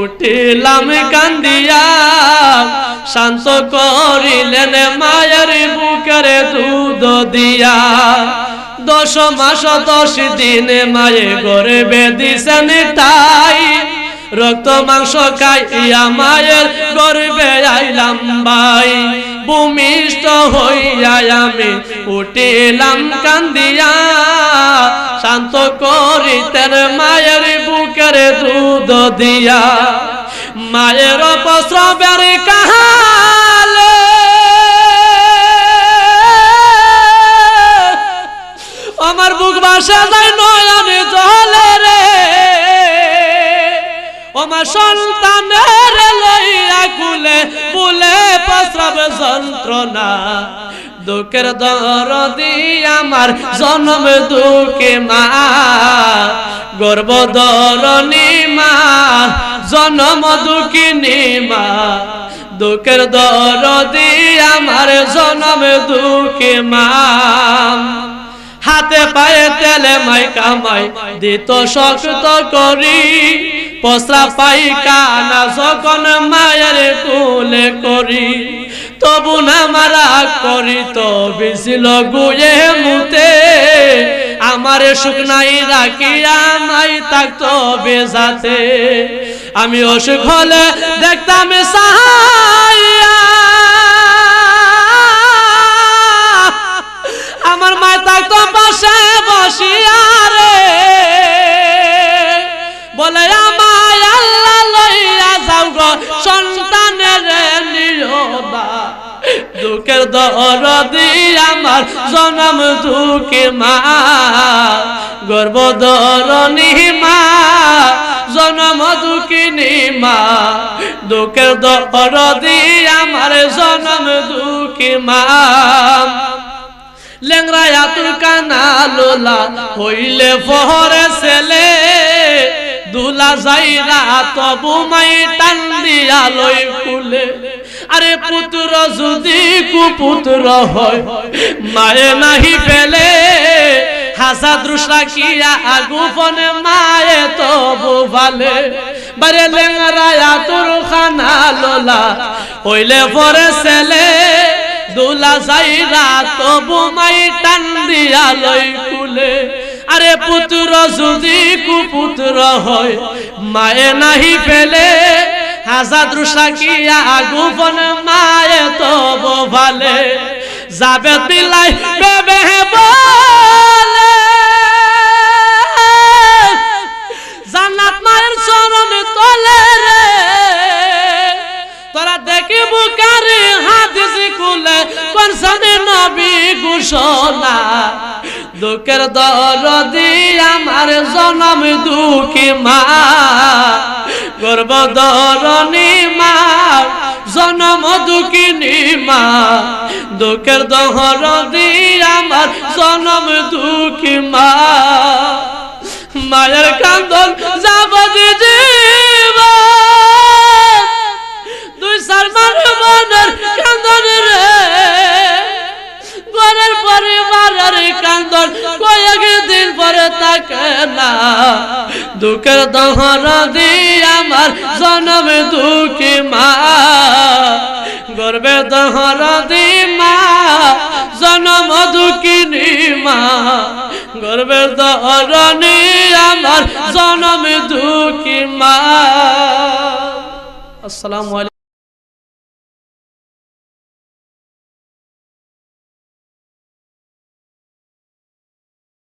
উঠিলাম কান্দিয়া, শান্ত করিলেন মায়ের বুকের দুধ দিয়া। দশ মাস, দশ দিনে মায়ে গর্বে দিছেন তাই, রক্ত মাংস খাইয়া মায়ের গর্বে আইলাম ভাই। ভূমিষ্ঠ হইয়া আমি উঠিলাম কান্দিয়া, শান্ত বুকের দুধ দিয়া, মায়ের প্রস্রবের কাহালে। আমার বুক বাসা যায় নয়নে জলে রে। আমার সন্তানের লইয়া কুলে ফুলে প্রস্রাব যন্ত্রণা। দুঃখের দরদি আমার জন্ম দুঃখে মা। গর্ব দরনি মা, জন্ম দুঃখিনী মা। দুঃখের দরদি আমার জন্ম দুঃখে মা। হাতে পায়ে তেলে মাই কামাই, দিত শক্ত করি। পসরা পাই কানা যখন মায়ের কুলে করি। তবু না মারা করি তো বিছিল গুয়ে মুতে। আমার সুখ নাই রাখিয়া নাই থাকতো বেজাতে। আমি অসুখ হলে দেখতাম সাহাইয়া দুঃখের দরদি আমার জনম দুঃখে মা। গর্ব দরনি মা, জনম দুঃখিনী মা। দুঃখের দরদি আমার জনম দুঃখী মা। লেংরা আতুর কানা লোলা হইলে ফহরে ছেলে। দুলা যাইরা তবু মাই টান দিয়া লই কুলে আরে পুত্র যদি কুপুত্র হয়, মায়ে নাহি পেলে। হাসা দৃষ্টা কিয়া গোপনে মায়ে তবু ভালে। বারে লেংরা আতুর খানা লোলা, হইলে পরে ছেলে। দুলা যাইরা তবু মাই টান দিয়া লই কুলে আরে পুত্র যদি কুপুত্র হয়, মায়ে নাহি পেলে। হাজার দৃষ্টা কিয়া গোপন মায়ে তব ভালে, যাবে দিলাই বেবে বলে। জান্নাত মায়ের চরণ তলে রে, তোরা দেখি বুকারে হাদিস কুলে কোরসানে নবী ঘোষণা। দুঃখের দরদি আমার জনম দুঃখী মা। গর্ব দরনি মা, জনম দুঃখিনী মা, দুঃখের দহরদি আমার জনম দুঃখী মা। মায়ের কান্দন যাবদি জীবন, দুই সালমান মনের কান্দন রে। ঘরের পরিবারের কান্দন কয়েক দিন পরে থাকে না। দুঃখের দহর দি আমার জনম দুঃখী মা। গর্বে দহর দি মা। জনম দুঃখিনী মা। গর্বে দহরনি আমার জনম দুঃখী মা। আসসালামু আলাইকুম।